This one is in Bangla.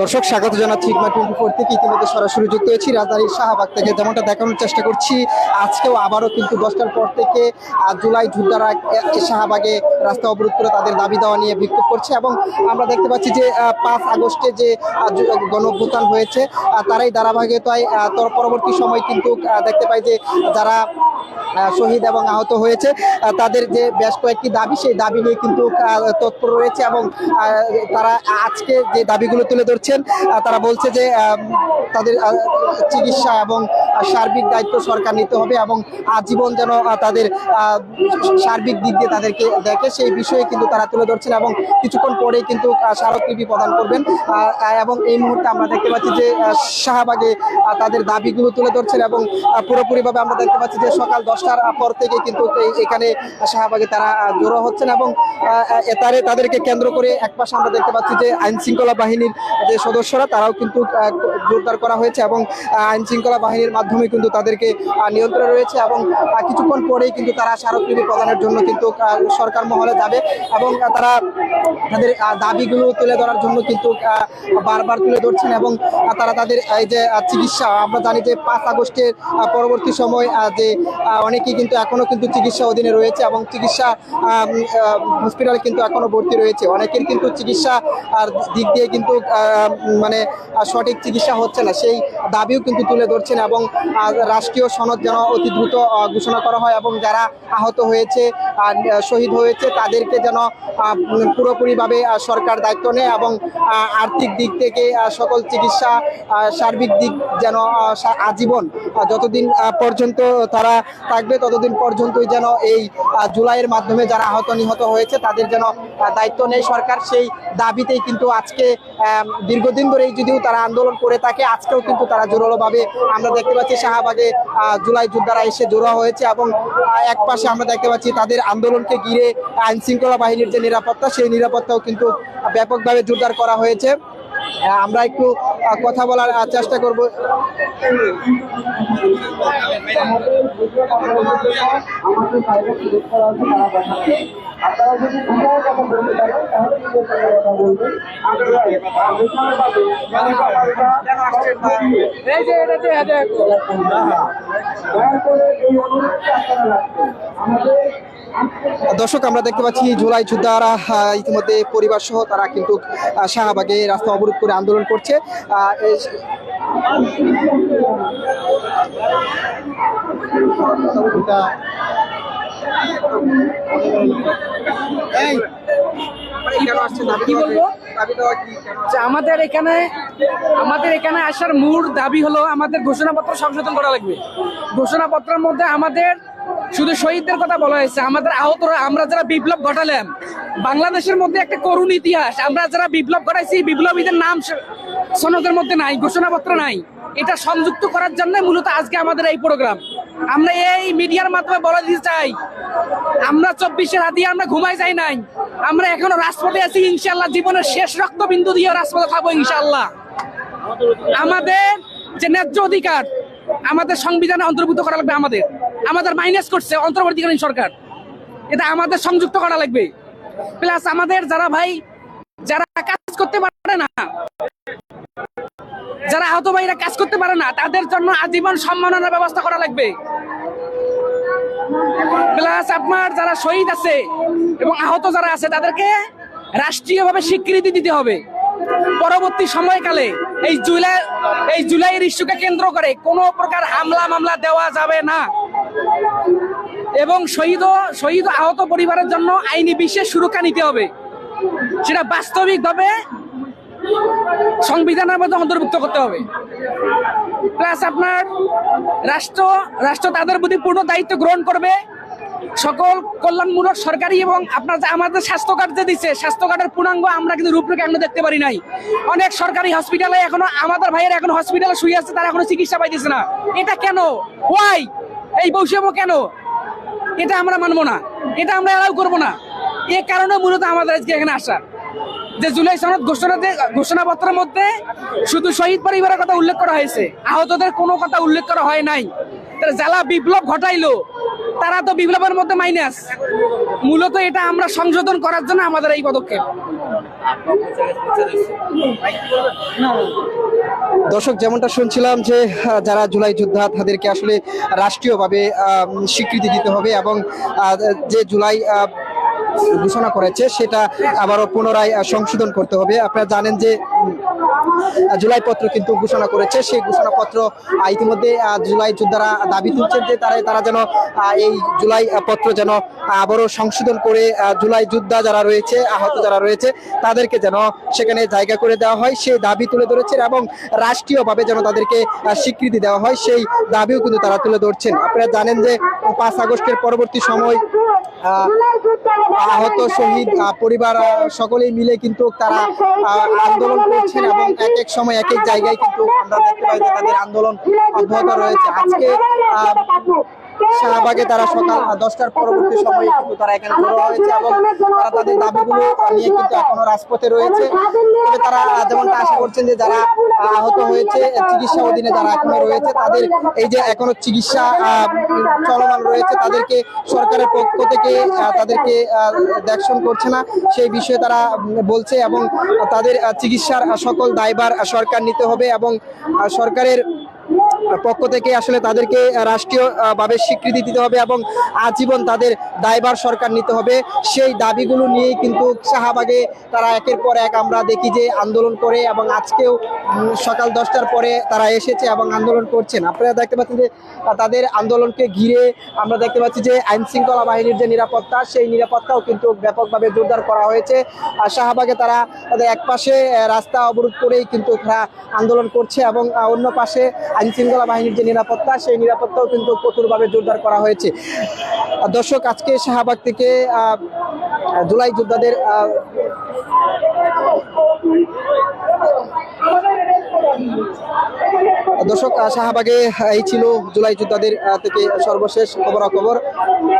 দর্শক, স্বাগত জানাচ্ছি ইকমা টোয়েন্টি ফোর থেকে ইতিমধ্যে সরাসরি যুক্ত হয়েছি। রাজধানীর শাহবাগ থেকে যেমনটা দেখানোর চেষ্টা করছি, আজকেও আবারও কিন্তু দশটার পর থেকে জুলাই যোদ্ধারা শাহবাগে রাস্তা অবরোধ করে তাদের দাবি দেওয়া নিয়ে বিক্ষোভ করছে এবং আমরা দেখতে পাচ্ছি যে পাঁচ আগস্টে যে গণঅভ্যুত্থান হয়েছে তারাই ধারাবাহিকতায় পরবর্তী সময় কিন্তু দেখতে পাই যে, যারা শহীদ এবং আহত হয়েছে। তাদের যে বেশ কয়েকটি দাবি, সেই দাবি নিয়ে কিন্তু তৎপর রয়েছে এবং তারা আজকে যে দাবিগুলো তুলে ধরছেন তারা বলছে যে তাদের চিকিৎসা এবং সার্বিক দায়িত্ব সরকার নিতে হবে এবং আজীবন যেন তাদের সার্বিক দিক দিয়ে তাদেরকে দেখে, সেই বিষয়ে কিন্তু তারা তুলে ধরছেন এবং কিছুক্ষণ পরেই কিন্তু স্মারকলিপি প্রদান করবেন। এবং এই মুহূর্তে আমরা দেখতে পাচ্ছি যে শাহবাগে তাদের দাবিগুলো তুলে ধরছেন এবং পুরোপুরিভাবে আমরা দেখতে পাচ্ছি যে, সকাল দশটার পর থেকে কিন্তু এখানে শাহবাগে তারা জড়ো হচ্ছেন এবং এতারে তাদেরকে কেন্দ্র করে এক পাশে আমরা দেখতে পাচ্ছি যে আইন শৃঙ্খলা বাহিনীর যে সদস্যরা, তারাও কিন্তু জোরদার করা হয়েছে এবং আইন শৃঙ্খলা বাহিনীর মাধ্যমে কিন্তু তাদেরকে নিয়ন্ত্রণ রয়েছে এবং কিছুক্ষণ পরেই কিন্তু তারা স্মারকলিপি প্রদানের জন্য কিন্তু সরকার মহলে যাবে এবং তারা তাদের দাবিগুলো তুলে ধরার জন্য কিন্তু বারবার তুলে ধরছেন এবং তারা তাদের, এই যে চিকিৎসা, আমরা জানি যে পাঁচ আগস্টের পরবর্তী সময় যে অনেকেই কিন্তু এখনও কিন্তু চিকিৎসা অধীনে রয়েছে এবং চিকিৎসা হসপিটালে কিন্তু এখনও ভর্তি রয়েছে। অনেকের কিন্তু চিকিৎসা আর দিক দিয়ে কিন্তু মানে সঠিক চিকিৎসা হচ্ছে না। সেই দাবিও কিন্তু তুলে ধরছেন এবং রাষ্ট্রীয় সনদ যেন অতি দ্রুত ঘোষণা করা হয় এবং যারা আহত হয়েছে আর শহীদ হয়েছে তাদেরকে যেন পুরোপুরিভাবে সরকার দায়িত্ব নেয় এবং আর্থিক দিক থেকে সকল চিকিৎসা সার্বিক দিক যেন আজীবন যতদিন পর্যন্ত তারা থাকবে ততদিন পর্যন্তই যেন এই জুলাইয়ের মাধ্যমে যারা আহত নিহত হয়েছে তাদের যেন দায়িত্ব নেই সরকার। সেই দাবিতেই কিন্তু আজকে দীর্ঘদিন ধরেই যদিও তারা আন্দোলন করে থাকে, আজকেও কিন্তু তারা জোরালোভাবে আমরা দেখতে পাচ্ছি শাহবাগে জুলাই যোদ্ধারা এসে জোড়া হয়েছে এবং এক পাশে আমরা দেখতে পাচ্ছি তাদের আন্দোলনকে ঘিরে আইন শৃঙ্খলা বাহিনীর যে নিরাপত্তা, সেই নিরাপত্তাও কিন্তু ব্যাপকভাবে জোরদার করা হয়েছে। আমরা একটু কথা বলার চেষ্টা করব। আপনারা যদি কথা বলতে পারেন তাহলে কথা বলবেন এই অনুরোধটা আপনারা রাখবেন। আমাদের দর্শক আমরা দেখতে পাচ্ছি জুলাই যোদ্ধারা ইতিমধ্যে পরিবার সহ তারা কিন্তু শাহবাগে রাস্তা অবরোধ করে আন্দোলন করছে। আমাদের এখানে আমাদের এখানে আসার মূল দাবি হলো আমাদের ঘোষণাপত্র সংশোধন করা লাগবে। ঘোষণাপত্রের মধ্যে আমাদের শুধু শহীদদের কথা বলা হয়েছে। আমাদের আহতরা আমরা যারা বিপ্লব ঘটালাম, বাংলাদেশের মধ্যে একটা করুণ ইতিহাস। আমরা যারা বিপ্লব ঘটাইছি, বিপ্লবীদের নাম সনদের মধ্যে নাই, ঘোষণাপত্র নাই। এটা সংযুক্ত করার জন্য মূলত আজকে আমাদের এই প্রোগ্রাম। আমরা এই মিডিয়ার মাধ্যমে বলা দিতে চাই, আমরা চব্বিশে রাতে আমরা ঘুমাই যাই নাই। আমরা এখনও রাজপথে আছি ইনশাল্লাহ জীবনের শেষ রক্তবিন্দু দিয়ে রাজপথে খাব ইনশাল্লাহ আমাদের যে ন্যায্য অধিকার, আমাদের সংবিধানে অন্তর্ভুক্ত করা লাগবে আমাদের। আমাদের মাইনাস করছে অন্তর্বর্তীকালীন সরকার। এটা আমাদের সংযুক্ত করা লাগবে। প্লাস আমাদের যারা ভাই, যারা কাজ করতে পারে না, যারা আহত ভাইরা কাজ করতে পারে না, তাদের জন্য আজীবন সম্মাননার ব্যবস্থা করা লাগবে। প্লাস আপনার যারা শহীদ আছে এবং আহত যারা আছে, তাদেরকে রাষ্ট্রীয়ভাবে স্বীকৃতি দিতে হবে। পরবর্তী সময়কালে এই জুলাই, এই জুলাইয়ের ইস্যুকে কেন্দ্র করে কোনো প্রকার হামলা মামলা দেওয়া যাবে না। এবং শহীদ শহীদ আহত পরিবারের জন্য আইনি বিশেষ সুরক্ষা নিতে হবে। সেটা বাস্তবিকভাবে সংবিধানের মধ্যে অন্তর্ভুক্ত করতে হবে। প্লাস আপনার রাষ্ট্র রাষ্ট্র তাদের প্রতি পূর্ণ দায়িত্ব গ্রহণ করবে। সকল কল্যাণমূলক সরকারি এবং আপনার যে আমাদের স্বাস্থ্য কার্ড যে দিচ্ছে স্বাস্থ্য কার্ডের পূর্ণাঙ্গ আমরা কিন্তু রূপরেখা এখনও দেখতে পারি নাই। অনেক সরকারি হসপিটালে এখনও আমাদের ভাইয়ের এখন হসপিটালে শুয়ে আছে, তারা এখনও চিকিৎসা পাইতেছে না। এটা কেন? ওয়াই এই বৈষম্য কেন? এটা আমরা মানবো না। এটা আমরা অ্যালাউ করব না। এ কারণে মূলত আমাদের আজকে এখানে আসা। যে জুলাই সনদ ঘোষণাতে ঘোষণাপত্রের মধ্যে শুধু শহীদ পরিবারের কথা উল্লেখ করা হয়েছে আহতদের কোনো কথা উল্লেখ করা হয় নাই। তারা জ্বালা বিপ্লব ঘটাইলো তারা তো বিপ্লবের মধ্যে মাইনাস মূলত এটা আমরা সংশোধন করার জন্য আমাদের এই পদক্ষেপ। দর্শক, যেমনটা শুনছিলাম যে যারা জুলাই যোদ্ধা, তাদেরকে আসলে রাষ্ট্রীয়ভাবে স্বীকৃতি দিতে হবে এবং যে জুলাই ঘোষণা করেছে, সেটা আবারও পুনরায় সংশোধন করতে হবে। আপনারা জানেন যে উম, জুলাই পত্র কিন্তু ঘোষণা করেছে। সেই ঘোষণাপত্র ইতিমধ্যে জুলাই যোদ্ধারা দাবি তুলছেন যে তারা তারা যেন এই জুলাই পত্র যেন আবারও সংশোধন করে জুলাই যোদ্ধা যারা রয়েছে আহত যারা রয়েছে তাদেরকে যেন সেখানে জায়গা করে দেওয়া হয়। সেই দাবি তুলে ধরেছেন এবং রাষ্ট্রীয়ভাবে যেন তাদেরকে স্বীকৃতি দেওয়া হয় সেই দাবিও কিন্তু তারা তুলে ধরছেন। আপনারা জানেন যে পাঁচ আগস্টের পরবর্তী সময় আহ, আহত শহীদ পরিবার সকলেই মিলে কিন্তু তারা আন্দোলন করছেন এবং এক এক সময় এক এক জায়গায় কিন্তু আমরা দেখতে পাই যে তাদের আন্দোলন অব্যাহত রয়েছে। আজকে শাহবাগে তারা সকাল দশটার পরবর্তী সময়ে কিন্তু তারা এখানে জড়ো হয়েছে এবং তারা তাদের দাবিগুলো নিয়ে কিন্তু এখনও রাজপথে রয়েছে। তবে তারা যেমনটা আশা করছেন যে যারা আহত হয়েছে চিকিৎসা অধীনে যারা এখনও রয়েছে তাদের এই যে এখনও চিকিৎসা চলমান রয়েছে তাদেরকে সরকারের পক্ষ থেকে তাদেরকে দেখশন করছে না। সেই বিষয়ে তারা বলছে এবং তাদের চিকিৎসার সকল দায়ভার আহ, সরকার নিতে হবে এবং সরকারের পক্ষ থেকে আসলে তাদেরকে রাষ্ট্রীয় আহ, ভাবে স্বীকৃতি দিতে হবে এবং আজীবন তাদের দায়ভার সরকার নিতে হবে। সেই দাবিগুলো নিয়েই কিন্তু শাহবাগে তারা একের পর এক আমরা দেখি যে আন্দোলন করে এবং আজকেও সকাল দশটার পরে তারা এসেছে এবং আন্দোলন করছেন। আপনারা দেখতে পাচ্ছেন যে তাদের আন্দোলনকে ঘিরে আমরা দেখতে পাচ্ছি যে আইন শৃঙ্খলা বাহিনীর যে নিরাপত্তা সেই নিরাপত্তাও কিন্তু ব্যাপকভাবে জোরদার করা হয়েছে। আর শাহবাগে তারা তাদের এক পাশে রাস্তা অবরোধ করেই কিন্তু তারা আন্দোলন করছে এবং অন্য পাশে আইন শৃঙ্খলা বাহিনীর যে নিরাপত্তা, সেই নিরাপত্তাও কিন্তু কঠোরভাবে জোরদার করা হয়েছে। দর্শক, আজকে শাহবাগ থেকে জুলাই যোদ্ধাদের দর্শক শাহবাগে এই ছিল জুলাই যোদ্ধাদের থেকে সর্বশেষ খবরাখবর।